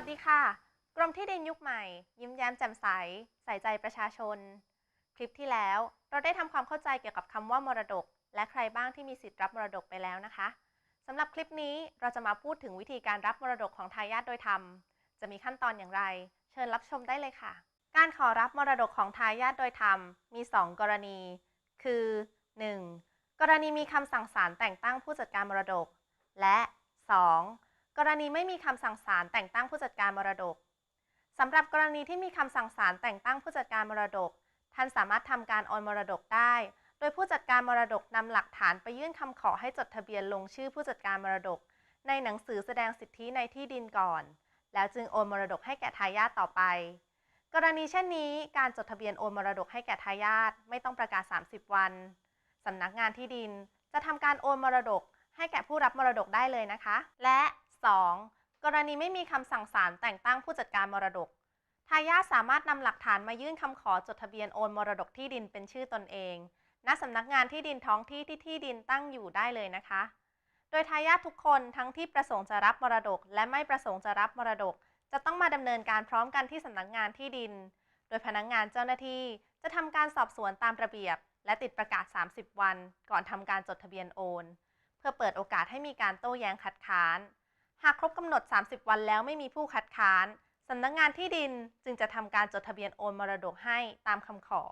วัสดีค่ะ กรมที่ดินยุคใหม่ ยิ้มแย้มแจ่มใส ใส่ใจประชาชน คลิปที่แล้วเราได้ทำความเข้าใจเกี่ยวกับคำว่ามรดก และใครบ้างที่มีสิทธิ์รับมรดกไปแล้วนะคะสำหรับคลิปนี้เราจะมาพูดถึงวิธีการรับมรดกของทายาทโดยธรรม จะมีขั้นตอนอย่างไร เชิญรับชมได้เลยค่ะ การขอรับมรดกของทายาทโดยธรรม มี 2 กรณี คือ 1. กรณีมีคำสั่งศาลแต่งตั้งผู้จัดการมรดก และ 2. กรณีไม่มีคำสั่งศาลแต่งตั้งผู้จัดการมรดกสำหรับกรณีที่มีคำสั่งศาลแต่งตั้งผู้จัดการมรดก ท่านสามารถทำการโอนมรดกได้ โดยผู้จัดการมรดกนำหลักฐานไปยื่นคำขอให้จดทะเบียนลงชื่อผู้จัดการมรดก ในหนังสือแสดงสิทธิในที่ดินก่อน แล้วจึงโอนมรดกให้แก่ทายาทต่อไป กรณีเช่นนี้ การจดทะเบียนโอนมรดกให้แก่ทายาทไม่ต้องประกาศ 30 วันสำนักงานที่ดินจะทำการโอนมรดกให้แก่ผู้รับมรดกได้เลยนะคะ และ 2. กรณีไม่มีคำสั่งศาลแต่งตั้งผู้จัดการมรดก ทายาทสามารถนำหลักฐานมายื่นคำขอจดทะเบียนโอนมรดกที่ดินเป็นชื่อตนเอง ณสำนักงานที่ดินท้องที่ที่ที่ดินตั้งอยู่ได้เลยนะคะ โดยทายาททุกคนทั้งที่ประสงค์จะรับมรดก และไม่ประสงค์จะรับมรดก จะต้องมาดำเนินการพร้อมกันที่สำนักงานที่ดิน โดยพนักงานเจ้าหน้าที่จะทำการสอบสวนตามระเบียบ และติดประกาศ 30 วัน ก่อนทำการจดทะเบียนโอน เพื่อเปิดโอกาสให้มีการโต้แย้งคัดค้าน หากครบกำหนด 30 วันแล้วไม่มีผู้คัดค้านสำนักงานที่ดินจึงจะทำการจดทะเบียนโอนมรดกให้ตามคำขอ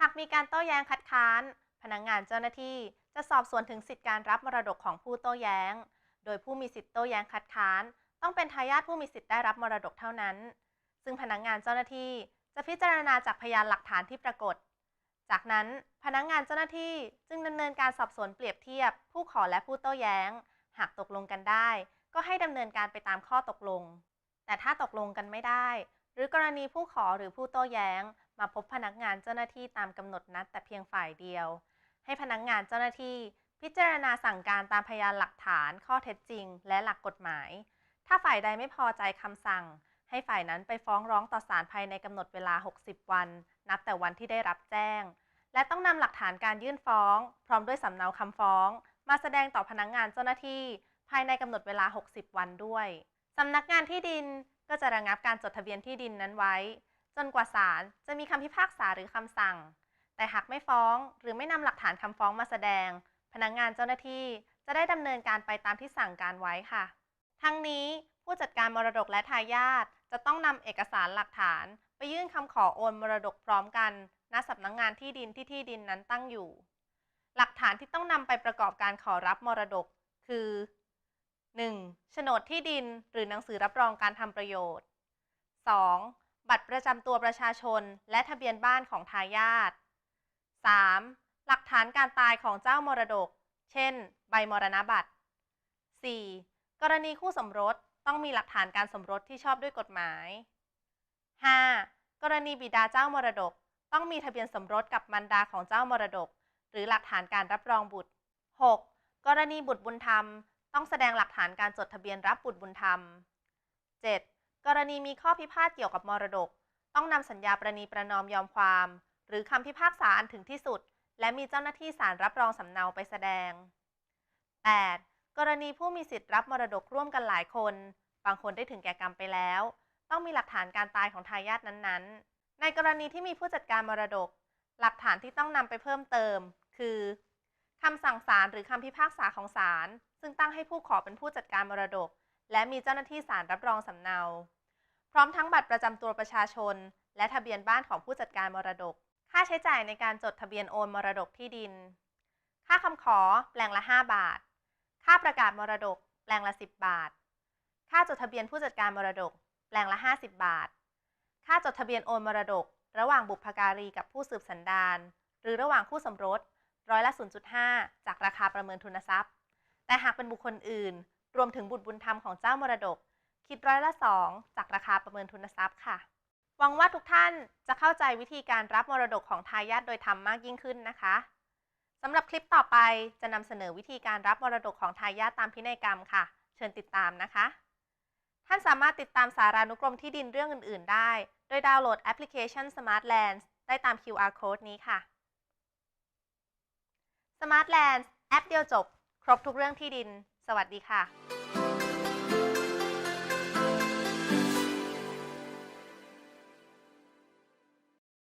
หากมีการโต้แย้งคัดค้าน พนักงานเจ้าหน้าที่จะสอบสวนถึงสิทธิการรับมรดกของผู้โต้แย้ง โดยผู้มีสิทธิโต้แย้งคัดค้าน ต้องเป็นทายาทผู้มีสิทธิได้รับมรดกเท่านั้น ซึ่งพนักงานเจ้าหน้าที่จะพิจารณาจากพยานหลักฐานที่ปรากฏ จากนั้นพนักงานเจ้าหน้าที่จึงดำเนินการสอบสวนเปรียบเทียบ ผู้ขอและผู้โต้แย้ง หากตกลงกันได้ ก็ให้ดำเนินการไปตามข้อตกลง แต่ถ้าตกลงกันไม่ได้ หรือกรณีผู้ขอหรือผู้โต้แย้ง มาพบพนักงานเจ้าหน้าที่ตามกำหนดนัดแต่เพียงฝ่ายเดียว ให้พนักงานเจ้าหน้าที่พิจารณาสั่งการตามพยานหลักฐาน ข้อเท็จจริง และหลักกฎหมาย ถ้าฝ่ายใดไม่พอใจคำสั่ง ให้ฝ่ายนั้นไปฟ้องร้องต่อศาลภายในกำหนดเวลา 60 วัน นับแต่วันที่ได้รับแจ้ง และต้องนำหลักฐานการยื่นฟ้อง พร้อมด้วยสำเนาคำฟ้อง มาแสดงต่อพนักงานเจ้าหน้าที่ ภายในกำหนดเวลา 60 วันด้วยสำนักงานที่ดินก็จะระงับการจดทะเบียนที่ดินนั้นไว้ จนกว่าศาลจะมีคำพิพากษาหรือคำสั่ง แต่หากไม่ฟ้องหรือไม่นำหลักฐานคำฟ้องมาแสดง พนักงานเจ้าหน้าที่จะได้ดำเนินการไปตามที่สั่งการไว้ค่ะ ทั้งนี้ผู้จัดการมรดกและทายาทจะต้องนำเอกสารหลักฐาน ไปยื่นคำขอโอนมรดกพร้อมกันณสำนักงงานที่ดินที่ที่ดินนั้นตั้งอยู่ หลักฐานที่ต้องนำไปประกอบการขอรับมรดก คือ 1. โฉนดที่ดินหรือหนังสือรับรองการทำประโยชน์ 2. บัตรประจำตัวประชาชนและทะเบียนบ้านของทายาท 3. หลักฐานการตายของเจ้ามรดก เช่น ใบมรณบัตร 4. กรณีคู่สมรสต้องมีหลักฐานการสมรสที่ชอบด้วยกฎหมาย 5. กรณีบิดาเจ้ามรดก ต้องมีทะเบียนสมรสกับมารดาของเจ้ามรดก หรือหลักฐานการรับรองบุตร 6. กรณีบุตรบุญธรรม ต้องแสดงหลักฐานการจดทะเบียนรับบุตรบุญธรรม 7. กรณีมีข้อพิพาทเกี่ยวกับมรดก ต้องนำสัญญาประนีประนอมยอมความ หรือคำพิพากษาอันถึงที่สุด และมีเจ้าหน้าที่ศาลรับรองสำเนาไปแสดง 8. กรณีผู้มีสิทธิ์รับมรดกร่วมกันหลายคน บางคนได้ถึงแก่กรรมไปแล้ว ต้องมีหลักฐานการตายของทายาทนั้นๆ ในกรณีที่มีผู้จัดการมรดก หลักฐานที่ต้องนำไปเพิ่มเติม คือคำสั่งศาลหรือคำพิพากษาของศาล ซึ่งตั้งให้ผู้ขอเป็นผู้จัดการมรดก และมีเจ้าหน้าที่ศาลรับรองสำเนา พร้อมทั้งบัตรประจำตัวประชาชน และทะเบียนบ้านของผู้จัดการมรดก ค่าใช้จ่ายในการจดทะเบียนโอนมรดกที่ดิน ค่าคำขอแปลงละ 5 บาท ค่าประกาศมรดก แปลงละ 10 บาท ค่าจดทะเบียนผู้จัดการมรดก แปลงละ 50 บาท ค่าจดทะเบียนโอนมรดก ระหว่างบุพการีกับผู้สืบสันดานหรือระหว่างคู่สมรสร้อยละ 0.5 จากราคาประเมินทุนทรัพย์ แต่หากเป็นบุคคลอื่น รวมถึงบุตรบุญธรรมของเจ้ามรดก คิดร้อยละ 2 จากราคาประเมินทุนทรัพย์ค่ะ หวังว่าทุกท่านจะเข้าใจวิธีการรับมรดกของทายาทโดยธรรมมากยิ่งขึ้นนะคะสำหรับคลิปต่อไปจะนำเสนอวิธีการรับมรดกของทายาทตามพินัยกรรมค่ะ เชิญติดตามนะคะ ท่านสามารถติดตามสารานุกรมที่ดินเรื่องอื่น ๆ ได้ โดยดาวน์โหลดแอปพลิเคชัน Smart Lands ได้ตาม QR Code นี้ค่ะ Smart Lands แอปเดียวจบ ครบทุกเรื่องที่ดิน สวัสดีค่ะ